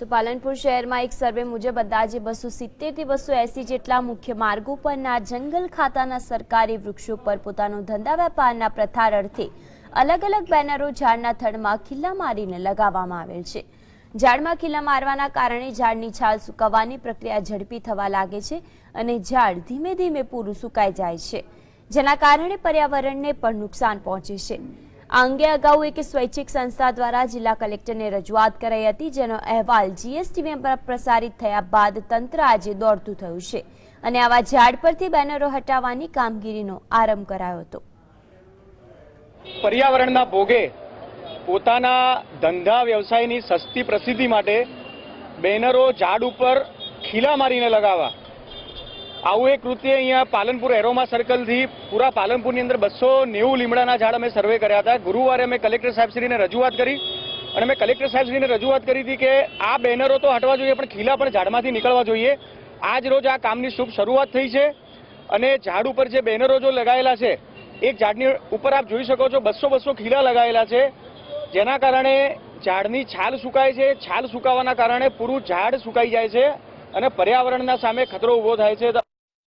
તો પાલનપુર શહેરમાં એક સર્વે મુજબ અંદાજે બસો સિત્તેરથી બસો એસી જેટલા મુખ્ય માર્ગો પરના જંગલ ખાતાના સરકારી વૃક્ષો પર પોતાનો ધંધા વેપારના પ્રથાર અર્થે અલગ અલગ બેનરો ઝાડના થડમાં ખિલ્લા મારીને લગાવવામાં આવેલ છે. ઝાડમાં ખિલ્લા મારવાના કારણે ઝાડની છાલ સુકાવવાની પ્રક્રિયા ઝડપી થવા લાગે છે અને ઝાડ ધીમે ધીમે પૂરું સુકાઈ જાય છે. જેના કારણે પર્યાવરણને પણ નુકસાન પહોંચે છે. આ અંગે અગાઉ એક સ્વૈચ્છિક સંસ્થા દ્વારા જિલ્લા કલેક્ટરને રજૂઆત કરાઈ હતી, જેનો અહેવાલ જીએસટીવીમાં પ્રસારિત થયા બાદ તંત્ર આજે દોડતું થયું છે અને આવા ઝાડ પરથી બેનરો હટાવવાની કામગીરીનો આરંભ કરાયો હતો. પર્યાવરણના ભોગે પોતાના ધંધા વ્યવસાયની સસ્તી પ્રસિદ્ધિ માટે બેનરો ઝાડ ઉપર ખીલા મારીને લગાવવા આવું એક કૃત્ય અહીંયા પાલનપુર એરોમા સર્કલથી પૂરા પાલનપુરની અંદર બસો નેવું લીમડાના ઝાડ અમે સર્વે કર્યા હતા. ગુરુવારે અમે કલેક્ટર સાહેબશ્રીને રજૂઆત કરી અને મેં કલેક્ટર સાહેબશ્રીને રજૂઆત કરી હતી કે આ બેનરો તો હટવા જોઈએ, પણ ખીલા પણ ઝાડમાંથી નીકળવા જોઈએ. આજ રોજ આ કામની શુભ શરૂઆત થઈ છે અને ઝાડ ઉપર જે બેનરો જો લગાયેલા છે, એક ઝાડની ઉપર આપ જોઈ શકો છો બસો બસો ખીલા લગાવેલા છે, જેના કારણે ઝાડની છાલ સુકાય છે. છાલ સુકાવાના કારણે પૂરું ઝાડ સુકાઈ જાય છે અને પર્યાવરણના સામે ખતરો ઊભો થાય છે.